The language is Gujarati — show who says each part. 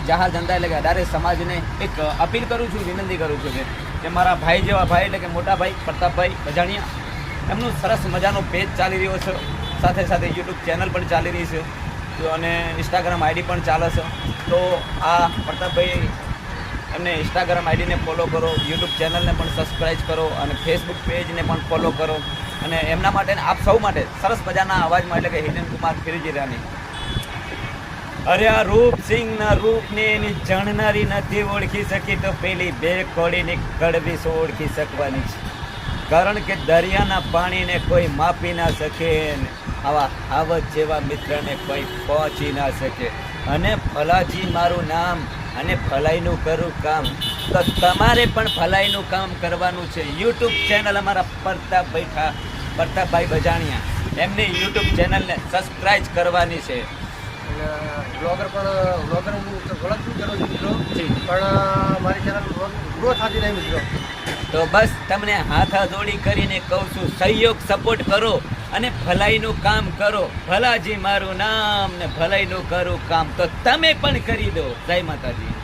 Speaker 1: અડારી જહાર જનતા એટલે કે અઢારે સમાજને એક અપીલ કરું છું, વિનંતી કરું છું કે મારા ભાઈ જેવા ભાઈ એટલે કે મોટા ભાઈ પ્રતાપભાઈ બજાણિયા એમનું સરસ મજાનો પેજ ચાલી રહ્યો છે. સાથે સાથે યુટ્યુબ ચેનલ પણ ચાલી રહી છે. અને ઇન્સ્ટાગ્રામ આઈડી પણ ચાલે છે. તો આ પ્રતાપભાઈ એમને ઇન્સ્ટાગ્રામ આઈડીને ફોલો કરો યુટ્યુબ ચેનલને પણ સબસ્ક્રાઈબ કરો અને ફેસબુક પેજને પણ ફોલો કરો. અને એમના માટે આપ સૌ માટે સરસ મજાના અવાજમાં એટલે કે હિરેન કુમાર ફિરજી રાની અરે આ રૂપસિંહ ના રૂપને એની જાણનારી નથી ઓળખી શકી તો પેલી બે કોળીની કડવી સો ઓળખી શકવાની છે. કારણ કે દરિયાના પાણીને કોઈ માપી ના શકે આવા હાવત જેવા મિત્રને કોઈ પહોંચી ના શકે. અને ફલાજી મારું નામ અને ફલાઈનું કરું કામ. તો તમારે પણ ફલાઈનું કામ કરવાનું છે. યુટ્યુબ ચેનલ અમારા પ્રતાપ ઠા પ્રતાપભાઈ બજાણિયા. એમની યુટ્યુબ ચેનલને સબસ્ક્રાઇબ કરવાની છે.
Speaker 2: બ્લોગર પણ બ્લોગર હું ઓળખતું કરું છું મિત્રો. પણ મારી ચેનલ ગ્રો થતી નહીં મિત્રો.
Speaker 1: તો બસ તમને હાથ જોડી કરીને કહું છું સહયોગ સપોર્ટ કરો અને ભલાઈનું કામ કરો. ભલાજી મારું નામ ને ભલાઈનું કરું કામ. તો તમે પણ કરી દો. જય માતાજી.